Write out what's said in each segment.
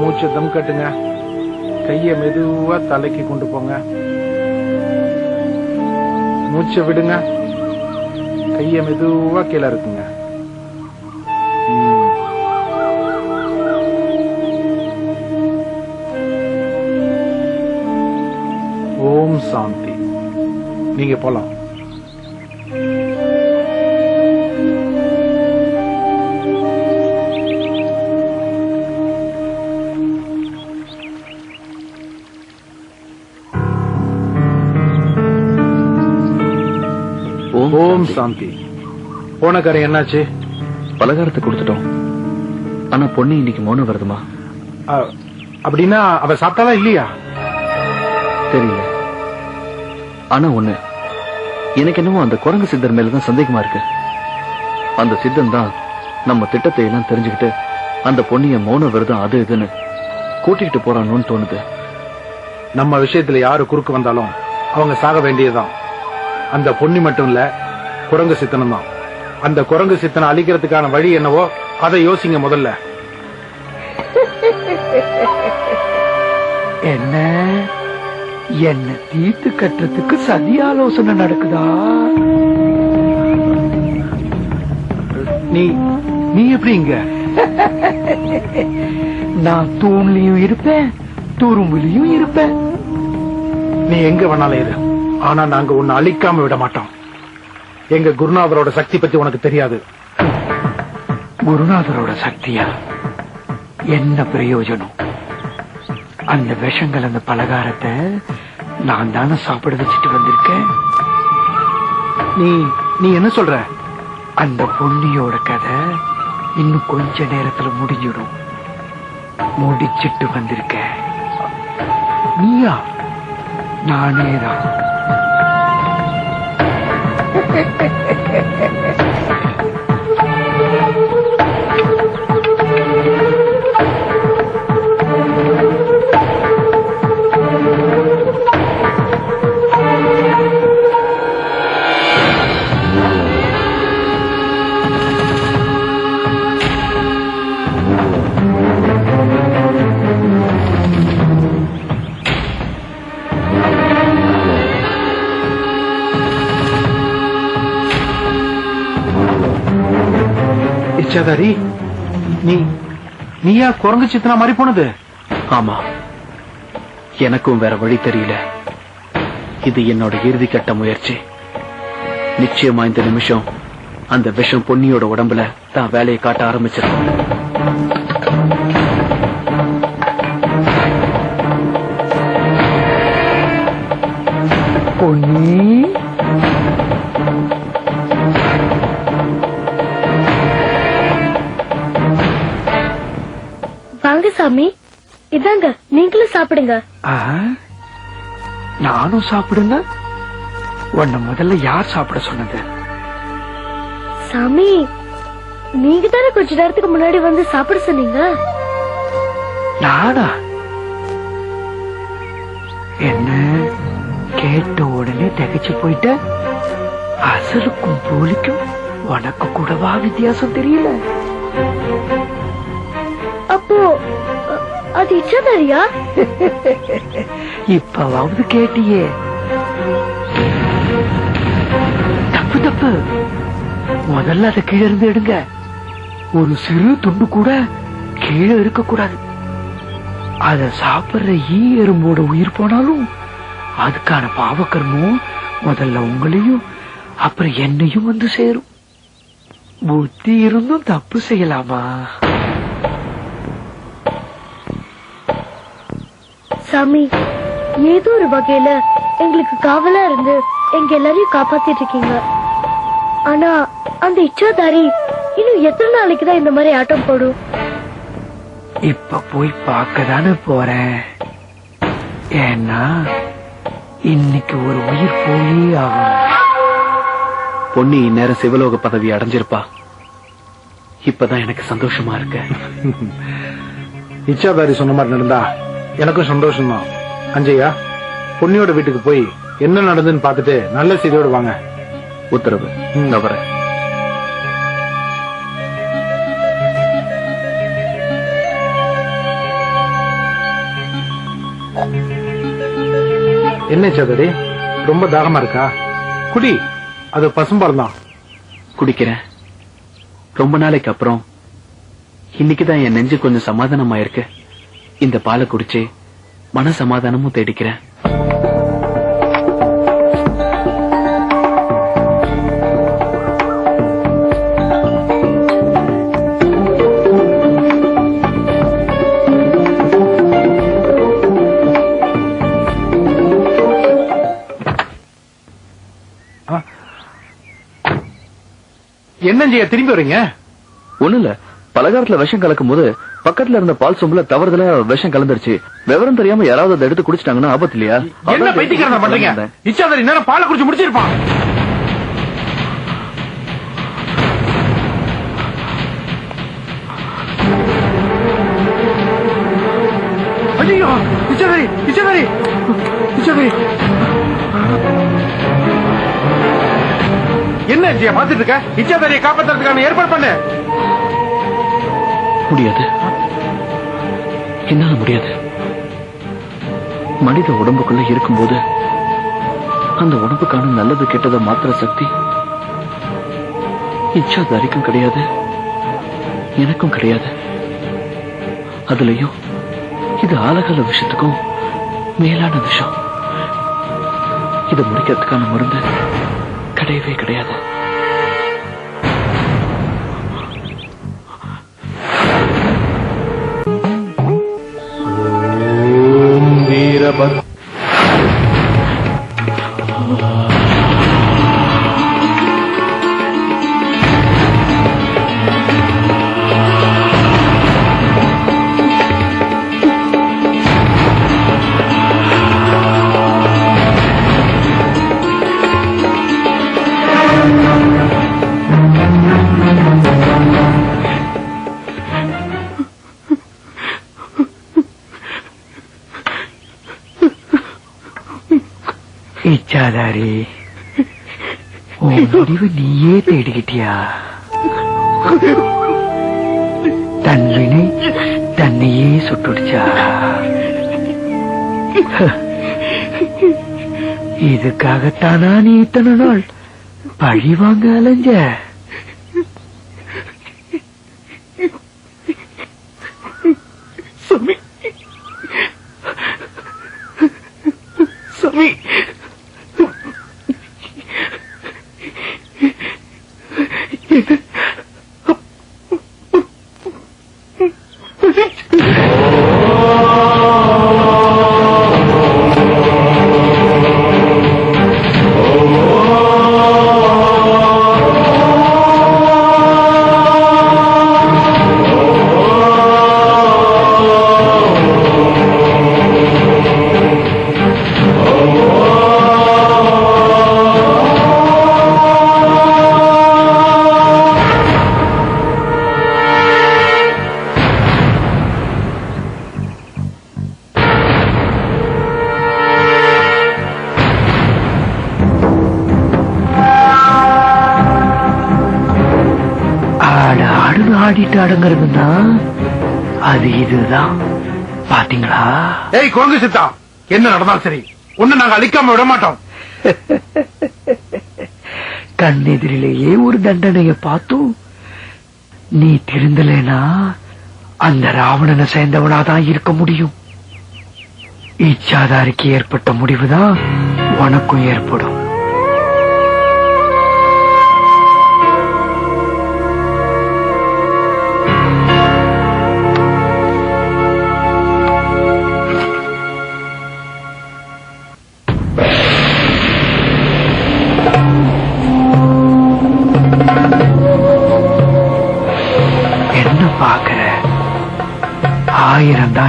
மூச்சை தம் கட்டுங்க. கையை மெதுவா தலைக்கு கொண்டு போங்க. மூச்சை விடுங்க. கையை மெதுவா கீழே இருக்குங்க ஓம் சாந்தி. நீங்க போலாம். ஓம் சாந்தி. போன காரியம் என்னாச்சு? பலகாரத்தை கொடுத்துட்டோம். ஆனா பொண்ணு இன்னைக்கு மௌனம் வருதுமா? அப்படின்னா அவ சாப்பிட்டாலா இல்லையா? தெரியல. ஆனா ஒண்ணு எனக்கு என்னவோ அந்த குரங்கு சித்தர் மேலதான் சந்தேகமா இருக்கு. அந்த சித்தன் தான் நம்ம திட்டத்தை எல்லாம் தெரிஞ்சுக்கிட்டு அந்த பொண்ணிய மௌன விரதம் அது இதுன்னு கூட்டிக்கிட்டு போறானோன்னு தோணுது. நம்ம விஷயத்துல யாரு குறுக்கு வந்தாலும் அவங்க சாக வேண்டியதுதான். அந்த பொண்ணு மட்டும் இல்ல குரங்கு சித்தனும் தான். அந்த குரங்கு சித்தனை அழிக்கிறதுக்கான வழி என்னவோ அதை யோசிங்க முதல்ல. என்ன? என்ன தீர்த்து கட்டுறதுக்கு சதி ஆலோசனை நடக்குதா? நீ நீ எப்படி இங்க? நான் தூண்லயும் இருப்பேன் துரும்புலயும் இருப்பேன். நீ எங்க வேணாலும் இரு. ஆனா நாங்க உன்னை அழிக்காம விட மாட்டோம். எங்க குருநாதரோட சக்தி பத்தி உனக்கு தெரியாது. குருநாதரோட சக்தியா? என்ன பிரயோஜனம்? அந்த விஷங்கள் அந்த பலகாரத்தை நான் தானே சாப்பிட வச்சுட்டு வந்திருக்கேன். நீ நீ என்ன சொல்ற? அந்த பொன்னியோட கதை இன்னும் கொஞ்ச நேரத்துல முடிஞ்சிடும். முடிச்சிட்டு வந்திருக்க. நீயா? நானே Ha ha ha ha ha ha! தான் நீ நீயா குரங்கு சித்தனா மாதிரி போனது? ஆமா. எனக்கும் வேற வழி தெரியல. இது என்னோட இறுதி கட்ட முயற்சி. நிச்சயமா இந்த நிமிஷம் அந்த விஷம் பொன்னியோட உடம்புல தான் வேலையை காட்ட ஆரம்பிச்சிருக்கும் சாமி. இதாங்க நீங்களும் சாப்பிடுங்க? நானும் சாப்பிடுங்க? உன்னை முதல்ல யார் சாப்பிட சொன்னது? சாமி நீங்க தானே கொஞ்ச நேரத்துக்கு முன்னாடி வந்து சாப்பிட சொன்னீங்க? நானா? என்ன கேட்ட உடனே திகைச்சு போயிட்ட? அசலுக்கும் போலிக்கும் உனக்கு கூடவா வித்தியாசம் தெரியல? அப்போ அது இச்சாதாரியா இப்பவாவது கேட்டியே. தப்பு தப்பு. முதல்ல அதை கீழே இருந்து எடுங்க. ஒரு சிறு துண்டு கூட கீழே இருக்க கூடாது அத சாப்பிடுற ஈ எறும்போட உயிர் போனாலும் அதுக்கான பாவக்கர்மம் முதல்ல உங்களையும் அப்புறம் என்னையும் வந்து சேரும். புத்தி இருந்தும் தப்பு செய்யலாமா? சாமி. ஏதோ ஒரு வகையில எங்களுக்கு காவலா இருந்து எங்க எல்லாரையும் காப்பாத்திட்டு இருக்கீங்க. ஆனா அந்த இச்சாதாரி இன்னும் எத்தனை நாளைக்கு தான் இந்த மாதிரி ஆட்டம் போடும்? இப்ப போய் பார்க்க தானே போறேன். ஏன்னா இன்னைக்கு ஒரு உயிர் போயே ஆகும். பொன்னி இந்நேரம் சிவலோக பதவி அடைஞ்சிருப்பா. இப்பதான் எனக்கு சந்தோஷமா இருக்கு. இச்சாதாரி சொன்ன மாதிரி நடந்தா எனக்கும் சந்தோஷம்தான். அஞ்சய்யா பொன்னியோட வீட்டுக்கு போய் என்ன நடந்ததுன்னு பார்த்துட்டு நல்ல செய்தியோடு வாங்க. உத்தரவு. என்ன சதுரி ரொம்ப தாகமா இருக்கா? குடி. அது பசும்பால் குடிக்கிறேன். ரொம்ப நாளைக்கு அப்புறம் இன்னைக்குதான் என் நெஞ்சு கொஞ்சம் சமாதானமா இருக்கு இந்த பாலை குடிச்சு மன சமாதானமும் தேடிக்கிறேன் என்ன செய்ய திரும்பி வரீங்க? ஒண்ணு இல்ல பலகாரத்துல விஷம் கலக்கும் போது பக்கத்துல இருந்த பால் சொம்புல தவறுதலா விஷம் கலந்துருச்சு. விவரம் தெரியாம யாராவது அதை எடுத்து குடிச்சிட்டாங்கன்னா ஆபத்து இல்லையா? என்ன பைத்தியக்காரன் பண்றீங்க. இச்சாதரி நேரம் பாலை குடிச்சு முடிச்சிருப்பான். ஐயோ இச்சாதரி இச்சாதரி இச்சாதரி என்ன பாத்துட்டு இருக்க? இச்சாதரியை காப்பாத்துறதுக்கான ஏற்பாடு பண்ணு. முடியாது. என்னால முடியாது. மனித உடம்புக்குள்ள இருக்கும்போது அந்த உடம்புக்கான நல்லது கெட்டதை மாத்திர சக்தி இச்சாதாரிக்கும் கிடையாது. எனக்கும் கிடையாது. அதுலயும் இது ஆலகால விஷயத்துக்கும் மேலான விஷயம் இதை முடிக்கிறதுக்கான மருந்து கிடையவே கிடையாது. இச்சாதாரி. உன் முடிவு நீயே தேடிக்கிட்டியா? தன் வினை தன்னையே சுட்டுடுச்சா? இதுக்காகத்தானா நீ இத்தனை நாள் பழி வாங்க அலைஞ்ச? ஆடிட்டு அடங்குறதுன்னா அது இதுதான். பாத்தீங்களா? ஏய் குரங்கு சித்தா என்ன நடந்தாலும் சரி ஒண்ணு நாங்க அழிக்காம விட மாட்டோம். கண்ணெதிரிலேயே ஒரு தண்டனைய பார்த்தும் நீ திருந்தலைனா அந்த ராவணனை சேர்ந்தவனாதான் இருக்க முடியும். இச்சாதாரிக்கு ஏற்பட்ட முடிவுதான் உனக்கும் ஏற்படும்.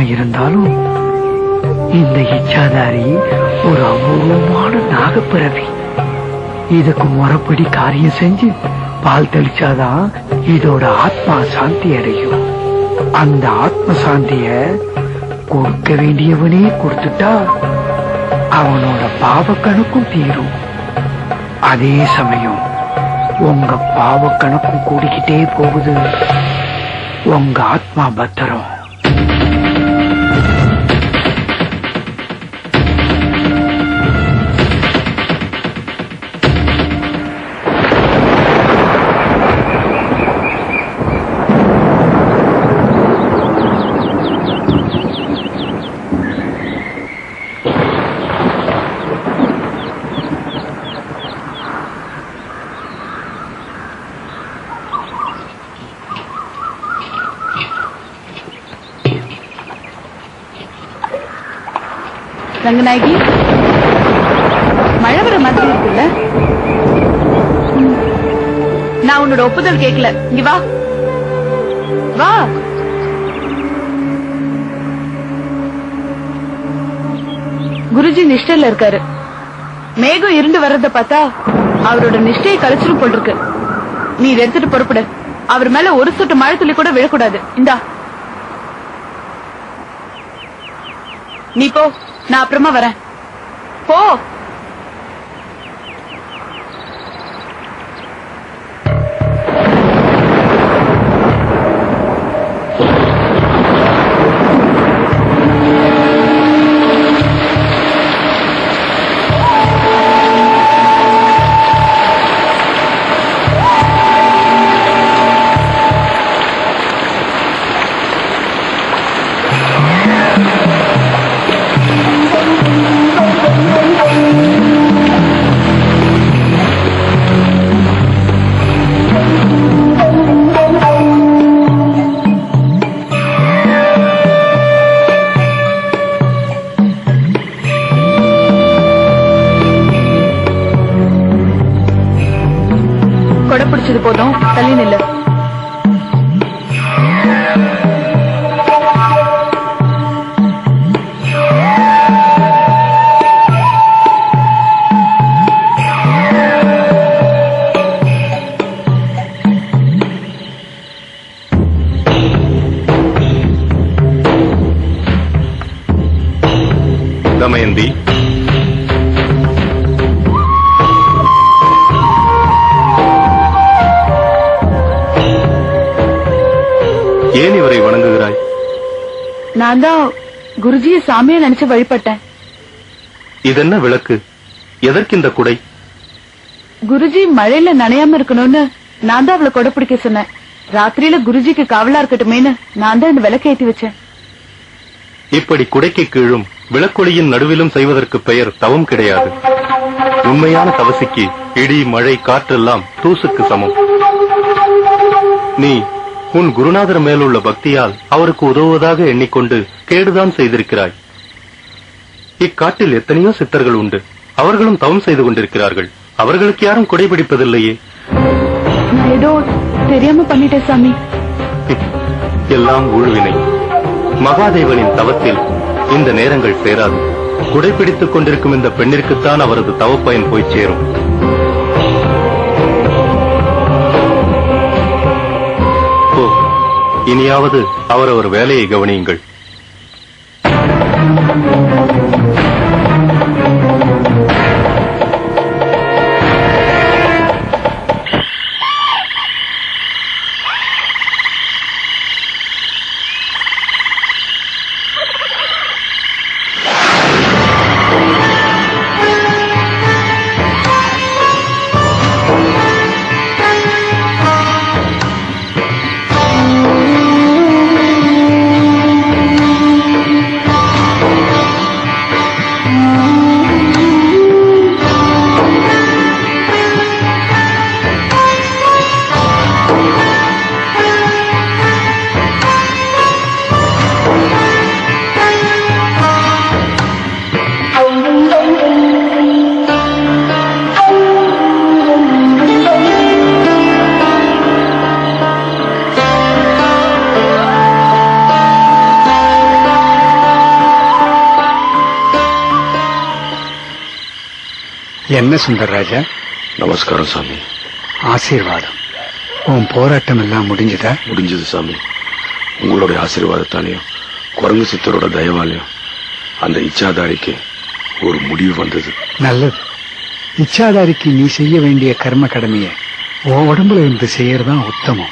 இருந்தாலும் இந்த இச்சாதாரி ஒரு அபூர்வமான நாகப்பிறவி. இதுக்கு முறைப்படி காரியம் செஞ்சு பால் தெளிச்சாதான் இதோட ஆத்மா சாந்தி அடையும். அந்த ஆத்ம சாந்திய கொடுக்க வேண்டியவனே கொடுத்துட்டா அவனோட பாவ கணக்கும் தீரும். அதே சமயம் உங்க பாவ கணக்கும் கூடிக்கிட்டே போகுது. உங்க ஆத்மா பத்திரம். விநாயகி மழை வர மாதிரி இருக்குல்ல? நான் உன்னோட ஒப்புதல் கேட்கல இங்க வா. வா. குருஜி நிஷ்டையில இருக்காரு. மேகம் இருண்டு வர்றத பார்த்தா அவரோட நிஷ்டையை கழிச்சிடும் போல் இருக்கு நீ இதை எடுத்துட்டு பொறுப்படு. அவர் மேல ஒரு சொட்டு மழை துளி கூட விழக்கூடாது. இந்தா. நீ போ. நான் அப்புறமா வரேன். போ. குருஜியை சாமியா நினைச்சு வழிபட்டேன். இதென்ன விளக்கு? எதற்கு இந்த குடை? குருஜி மழையில நனையாம இருக்கணும்னு நான் தான் அவளை கொடை பிடிக்க சொன்னேன். ராத்திரியில குருஜிக்கு காவலா இருக்கட்டுமேன்னு நான் தான் இந்த விளக்கு ஏத்தி வச்சேன். இப்படி குடைக்கு கீழும் விளக்கொளியின் நடுவிலும் செய்வதற்கு பெயர் தவம் கிடையாது. உண்மையான தவசிக்கு இடி மழை காற்றெல்லாம் தூசுக்கு சமம். நீ உன் குருநாதர் மேலுள்ள பக்தியால் அவருக்கு உதவுவதாக எண்ணிக்கொண்டு கேடுதான் செய்திருக்கிறாய். இக்காட்டில் எத்தனையோ சித்தர்கள் உண்டு. அவர்களும் தவம் செய்து கொண்டிருக்கிறார்கள். அவர்களுக்கு யாரும் குடைபிடிப்பதில்லையே ஏதோ தெரியாம பண்ணிட்டேன் சாமி. எல்லாம் ஊழ்வினை. மகாதேவனின் தவத்தில் இந்த நேரங்கள் சேராது குடைபிடித்துக் கொண்டிருக்கும் இந்த பெண்ணிற்குத்தான் அவரது தவப்பயன் போய் சேரும். இனியாவது அவரவர் வேலையை கவனியுங்கள். என்ன சுந்தரராஜா நமஸ்காரம் சாமி. ஆசீர்வாதம். உன் போராட்டம் எல்லாம் முடிஞ்சதா? முடிஞ்சது சாமி. உங்களுடைய ஆசீர்வாதத்தாலையும் குரங்கு சித்தரோட தயவாலையும் அந்த இச்சாதாரிக்கு ஒரு முடிவு வந்தது. நல்லது. இச்சாதாரிக்கு நீ செய்ய வேண்டிய கர்ம கடமையை உன் உடம்புல இருந்து செய்யறதுதான் உத்தமம்.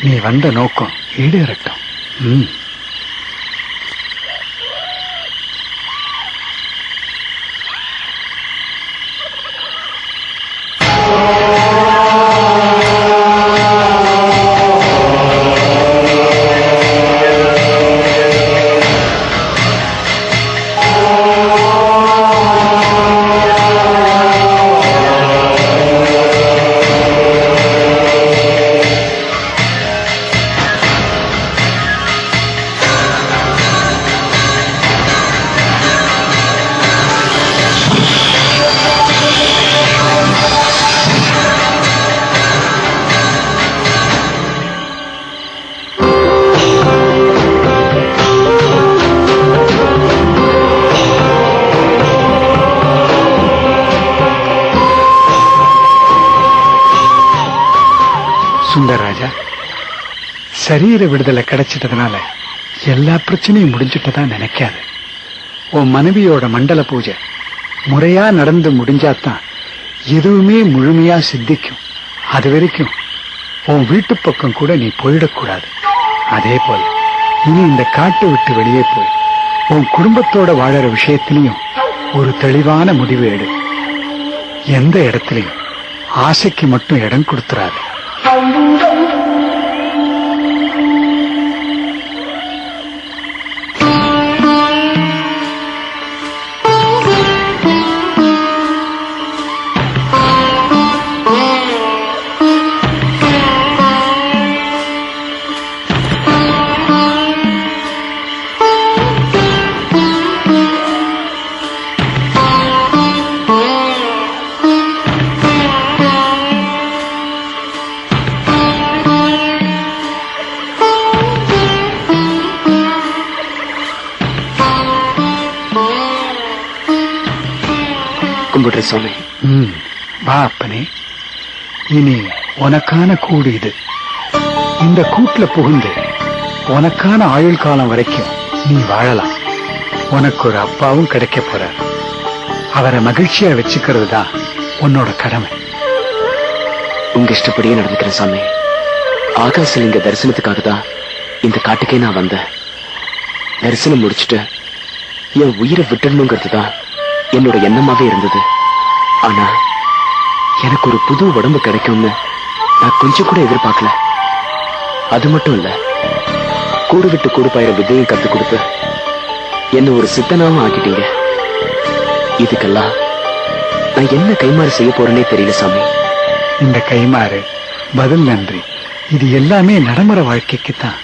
நீ வந்த நோக்கம் ஈடேறட்டும். ம். சரீர விடுதலை கிடைச்சிட்டதுனால எல்லா பிரச்சனையும் முடிஞ்சிட்டதா நினைக்காது. உன் மனைவியோட மண்டல பூஜை முறையா நடந்து முடிஞ்சாதான் எதுவுமே முழுமையா சித்திக்கும். அது வரைக்கும் உன் வீட்டு பக்கம் கூட நீ போயிடக்கூடாது. அதே போல இனி இந்த காட்டை விட்டு வெளியே போய் உன் குடும்பத்தோட வாழற விஷயத்திலையும் ஒரு தெளிவான முடிவு எடு. எந்த இடத்துலயும் ஆசைக்கு மட்டும் இடம் கொடுத்துறாது. இனி உனக்கான கூடு இது. இந்த கூட்டுல புகுந்து உனக்கான ஆயுள் காலம் வரைக்கும் நீ வாழலாம். உனக்கு ஒரு அப்பாவும் கிடைக்க போறார். அவரை மகிழ்ச்சியா வச்சுக்கிறது தான் உன்னோட கடமை. உங்க இஷ்டப்படியே நடந்துக்கிறேன் சாமி. ஆகாசலிங்க தரிசனத்துக்காக தான் இந்த காட்டுக்கே நான் வந்தேன். தரிசனம் முடிச்சுட்டு என் உயிரை விட்டுடணுங்கிறது தான் என்னோட எண்ணமாவே இருந்தது. ஆனா எனக்கு ஒரு புது உடம்பு கிடைக்கும்னு நான் கொஞ்சம் கூட எதிர்பார்க்கல. அது மட்டும் இல்ல கூடு விட்டு கூடு பயிர வித்தையும் கத்து கொடுத்து என்ன ஒரு சித்தனாவும் ஆக்கிட்டீங்க. இதுக்கெல்லாம் நான் என்ன கைமாறு செய்ய போறேனே தெரியல சாமி. இந்த கைமாறு பதில் நன்றி. இது எல்லாமே நடைமுறை வாழ்க்கைக்கு தான்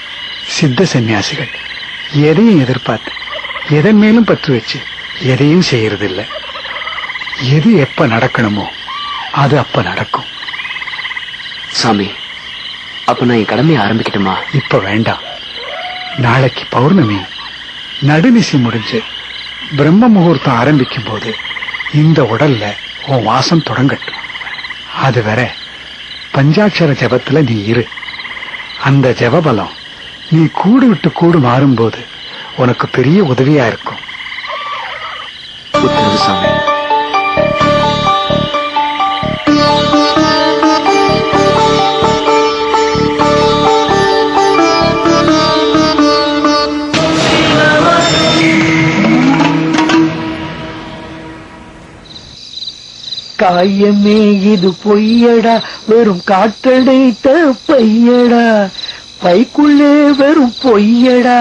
சித்த சந்நியாசிகள் எதையும் எதிர்பார்த்து எதன் மேலும் பற்று வச்சு எதையும் செய்யறதில்ல. எது எப்ப நடக்கணுமோ அது அப்ப நடக்கும். சாமி அப்ப நான் என் கடமையை ஆரம்பிக்கட்டுமா? இப்ப வேண்டாம். நாளைக்கு பௌர்ணமி. நடுநிசி முடிஞ்சு பிரம்ம முகூர்த்தம் ஆரம்பிக்கும் போது இந்த உடல்ல உன் வாசம் தொடங்கட்டும். அது வரை பஞ்சாட்சர ஜபத்துல நீ இரு. அந்த ஜபபலம் நீ கூடு விட்டு கூடு மாறும்போது உனக்கு பெரிய உதவியா இருக்கும். காயமே இது பொய்யடா. வெறும் காற்றடைத்த பையடா பைக்குள்ளே வெறும் பொய்யடா.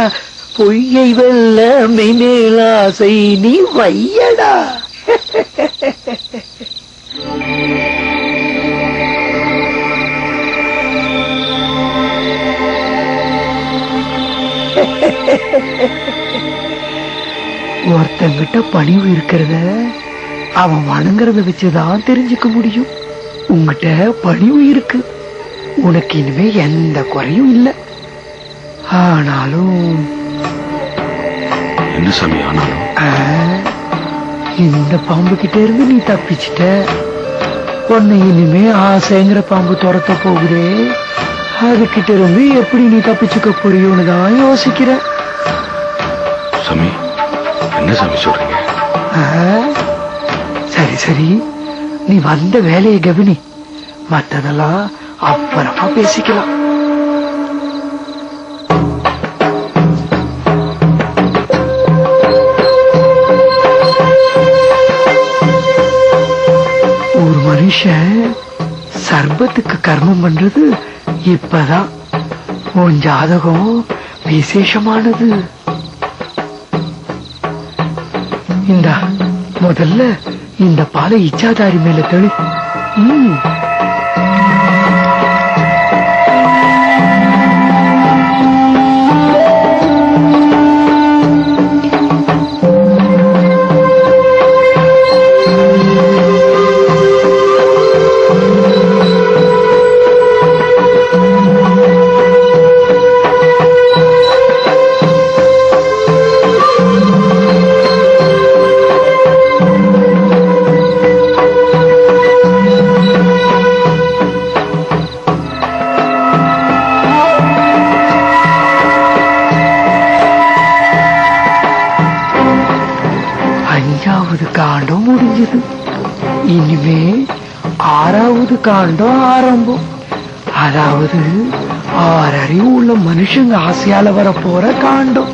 பொய்யை வெல்ல மெய்மேலாசை நீ வையடா. ஒருத்தங்கிட்ட பணிவு இருக்கிறத. அவன் வணங்குறத வச்சுதான் தெரிஞ்சுக்க முடியும். உங்ககிட்ட பணிவு இருக்கு. உனக்கு இனிமே எந்த குறையும் இல்லை. ஆனாலும் என்ன சாமி ஆனாலும்? இந்த பாம்பு கிட்ட இருந்து நீ தப்பிச்சிட்ட. உன்னை இனிமே ஆசைங்கிற பாம்பு துரத்த போகுதே. அதுகிட்ட இருந்து எப்படி நீ தப்பிச்சுக்க புரியும்னு தான் யோசிக்கிறேன். சாமி என்ன சாமி சொல்றீங்க? சரி நீ வந்த வேலையை கவினி. மத்ததெல்லாம் அப்புறமா பேசிக்கலாம். ஒரு மனுஷன் சர்பத்துக்கு கர்மம் பண்றது இப்பதான். உன் ஜாதகம் விசேஷமானது. இந்தா முதல்ல இந்த பாலை இச்சாதாரி மேல தெளி காண்டம் ஆரம்பம். அதாவது ஆறறிவு உள்ள மனுஷங்க ஆசையால வர போற காண்டம்.